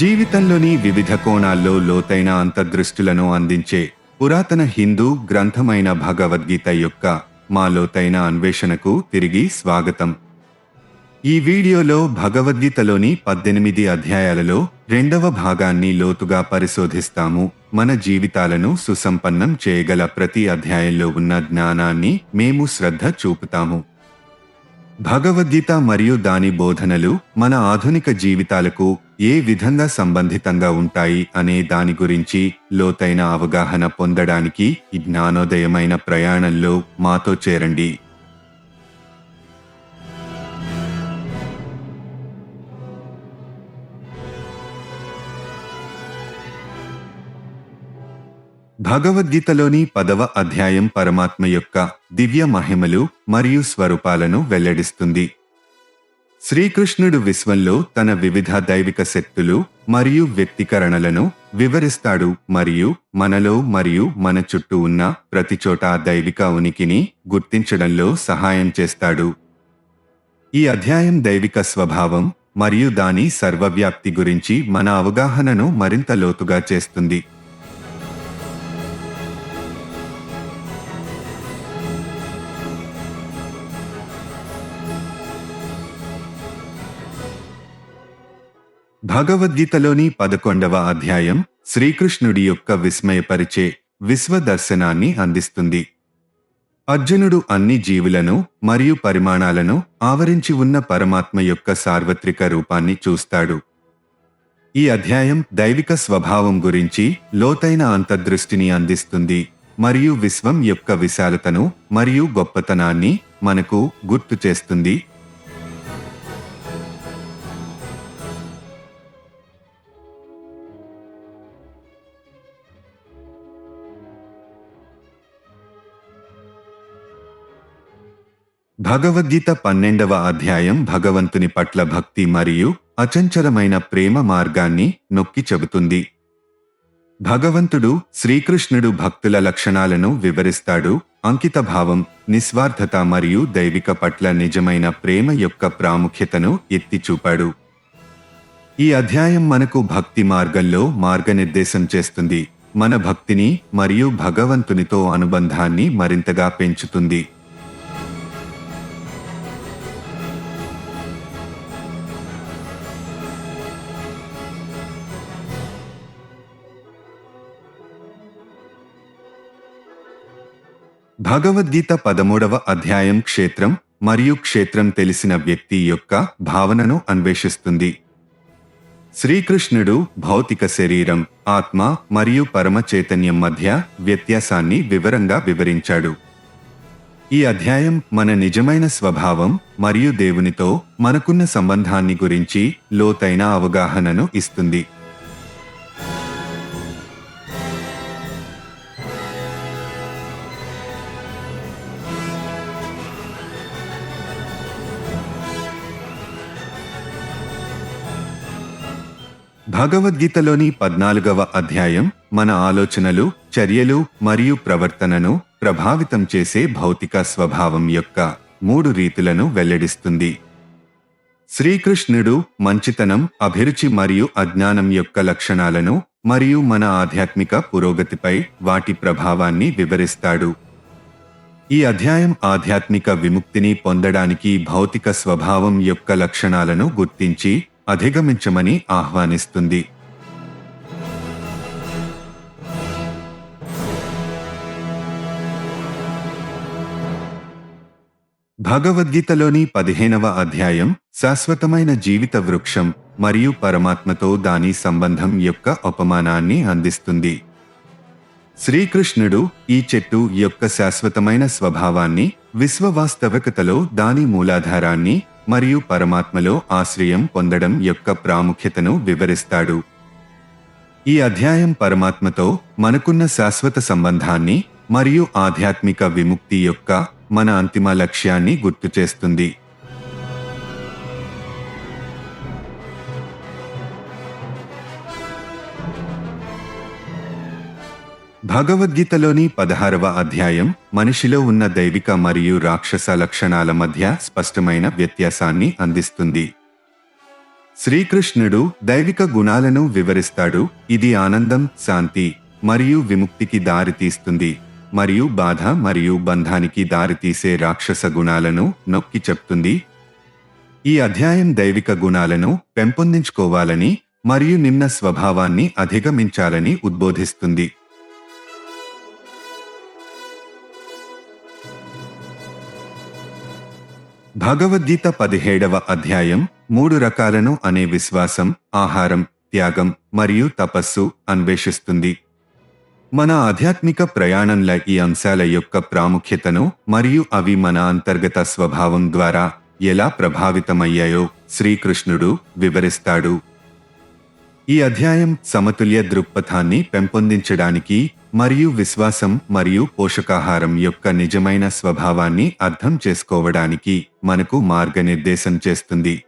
జీవితంలోని వివిధ కోణాల్లో లోతైన అంతర్దృష్టులను అందించే పురాతన హిందూ గ్రంథమైన భగవద్గీత యొక్క మా లోతైన అన్వేషణకు తిరిగి స్వాగతం. ఈ వీడియోలో భగవద్గీతలోని పద్దెనిమిది అధ్యాయాలలో రెండవ భాగాన్ని లోతుగా పరిశోధిస్తాము. మన జీవితాలను సుసంపన్నం చేయగల ప్రతి అధ్యాయంలో ఉన్న జ్ఞానాన్ని మేము శ్రద్ధ చూపుతాము. భగవద్గీత మరియు దాని బోధనలు మన ఆధునిక జీవితాలకు ఏ విధంగా సంబంధితంగా ఉంటాయి అనే దాని గురించి లోతైన అవగాహన పొందడానికి జ్ఞానోదయమైన ప్రయాణంలో మాతో చేరండి. భగవద్గీతలోని పదవ అధ్యాయం పరమాత్మ యొక్క దివ్య మహిమలు మరియు స్వరూపాలను వెల్లడిస్తుంది. శ్రీకృష్ణుడు విశ్వంలో తన వివిధ దైవిక శక్తులు మరియు వ్యక్తీకరణలను వివరిస్తాడు మరియు మనలో మరియు మన చుట్టూ ఉన్న ప్రతి చోట దైవిక ఉనికిని గుర్తించడంలో సహాయం చేస్తాడు. ఈ అధ్యాయం దైవిక స్వభావం మరియు దాని సర్వవ్యాప్తి గురించి మన అవగాహనను మరింత లోతుగా చేస్తుంది. భగవద్గీతలోని పదకొండవ అధ్యాయం శ్రీకృష్ణుడి యొక్క విస్మయపరిచే విశ్వ దర్శనాన్ని అందిస్తుంది. అర్జునుడు అన్ని జీవులను మరియు పరిమాణాలను ఆవరించి ఉన్న పరమాత్మ యొక్క సార్వత్రిక రూపాన్ని చూస్తాడు. ఈ అధ్యాయం దైవిక స్వభావం గురించి లోతైన అంతర్దృష్టిని అందిస్తుంది మరియు విశ్వం యొక్క విశాలతను మరియు గొప్పతనాన్ని మనకు గుర్తు చేస్తుంది. భగవద్గీత పన్నెండవ అధ్యాయం భగవంతుని పట్ల భక్తి మరియు అచంచలమైన ప్రేమ మార్గాన్ని నొక్కి చెబుతుంది. భగవంతుడు శ్రీకృష్ణుడు భక్తుల లక్షణాలను వివరిస్తాడు. అంకితభావం నిస్వార్థత మరియు దైవిక పట్ల నిజమైన ప్రేమ యొక్క ప్రాముఖ్యతను ఎత్తి చూపాడు. ఈ అధ్యాయం మనకు భక్తి మార్గంలో మార్గనిర్దేశం చేస్తుంది. మన భక్తిని మరియు భగవంతునితో అనుబంధాన్ని మరింతగా పెంచుతుంది. భగవద్గీత పదమూడవ అధ్యాయం క్షేత్రం మరియు క్షేత్రం తెలిసిన వ్యక్తి యొక్క భావనను అన్వేషిస్తుంది. శ్రీకృష్ణుడు భౌతిక శరీరం ఆత్మ మరియు పరమ చైతన్యం మధ్య వ్యత్యాసాన్ని వివరంగా వివరించాడు. ఈ అధ్యాయం మన నిజమైన స్వభావం మరియు దేవునితో మనకున్న సంబంధాన్ని గురించి లోతైన అవగాహనను ఇస్తుంది. భగవద్గీతలోని పద్నాలుగవ అధ్యాయం మన ఆలోచనలు చర్యలు మరియు ప్రవర్తనను ప్రభావితం చేసే భౌతిక స్వభావం యొక్క మూడు రీతులను వెల్లడిస్తుంది. శ్రీకృష్ణుడు మంచితనం అభిరుచి మరియు అజ్ఞానం యొక్క లక్షణాలను మరియు మన ఆధ్యాత్మిక పురోగతిపై వాటి ప్రభావాన్ని వివరిస్తాడు. ఈ అధ్యాయం ఆధ్యాత్మిక విముక్తిని పొందడానికి భౌతిక స్వభావం యొక్క లక్షణాలను గుర్తించి అధిగమించమని ఆహ్వానిస్తుంది. భగవద్గీతలోని పదిహేనవ అధ్యాయం శాశ్వతమైన జీవిత వృక్షం మరియు పరమాత్మతో దాని సంబంధం యొక్క ఉపమానాన్ని అందిస్తుంది. శ్రీకృష్ణుడు ఈ చెట్టు యొక్క శాశ్వతమైన స్వభావాన్ని విశ్వవాస్తవికతలో దాని మూలాధారాన్ని మరియు పరమాత్మలో ఆశ్రయం పొందడం యొక్క ప్రాముఖ్యతను వివరిస్తాడు. ఈ అధ్యాయం పరమాత్మతో మనకున్న శాశ్వత సంబంధాన్ని మరియు ఆధ్యాత్మిక విముక్తి యొక్క మన అంతిమ లక్ష్యాన్ని గుర్తు చేస్తుంది భగవద్గీతలోని పదహారవ అధ్యాయం మనిషిలో ఉన్న దైవిక మరియు రాక్షస లక్షణాల మధ్య స్పష్టమైన వ్యత్యాసాన్ని అందిస్తుంది. శ్రీకృష్ణుడు దైవిక గుణాలను వివరిస్తాడు. ఇది ఆనందం శాంతి మరియు విముక్తికి దారితీస్తుంది మరియు బాధ మరియు బంధానికి దారితీసే రాక్షస గుణాలను నొక్కి చెప్తుంది. ఈ అధ్యాయం దైవిక గుణాలను పెంపొందించుకోవాలని మరియు నిమ్న స్వభావాన్ని అధిగమించాలని ఉద్బోధిస్తుంది. భగవద్గీత పదిహేడవ అధ్యాయం మూడు రకాలను అనే విశ్వాసం ఆహారం త్యాగం మరియు తపస్సు అన్వేషిస్తుంది. మన ఆధ్యాత్మిక ప్రయాణంలో ఈ అంశాల యొక్క ప్రాముఖ్యతను మరియు అవి మన అంతర్గత స్వభావం ద్వారా ఎలా ప్రభావితమయ్యాయో శ్రీకృష్ణుడు వివరిస్తాడు. ఈ అధ్యాయం సమతుల్య దృక్పథాన్ని పెంపొందించడానికి మరియు విశ్వాసం మరియు పోషకాహారం యొక్క నిజమైన స్వభావాన్ని అర్థం చేసుకోవడానికి మనకు మార్గనిర్దేశం చేస్తుంది.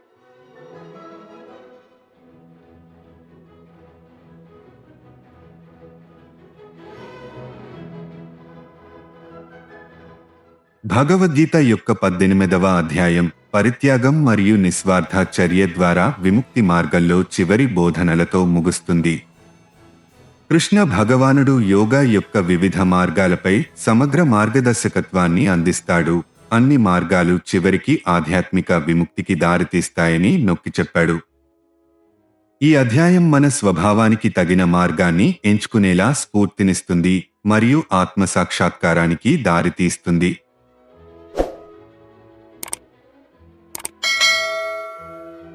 భగవద్గీత యొక్క పద్దెనిమిదవ అధ్యాయం పరిత్యాగం మరియు నిస్వార్థ చర్య ద్వారా విముక్తి మార్గంలో చివరి బోధనలతో ముగుస్తుంది. కృష్ణ భగవానుడు యోగా యొక్క వివిధ మార్గాలపై సమగ్ర మార్గదర్శకత్వాన్ని అందిస్తాడు. అన్ని మార్గాలు చివరికి ఆధ్యాత్మిక విముక్తికి దారితీస్తాయని నొక్కి చెప్పాడు. ఈ అధ్యాయం మన స్వభావానికి తగిన మార్గాన్ని ఎంచుకునేలా స్ఫూర్తినిస్తుంది మరియు ఆత్మ సాక్షాత్కారానికి దారితీస్తుంది.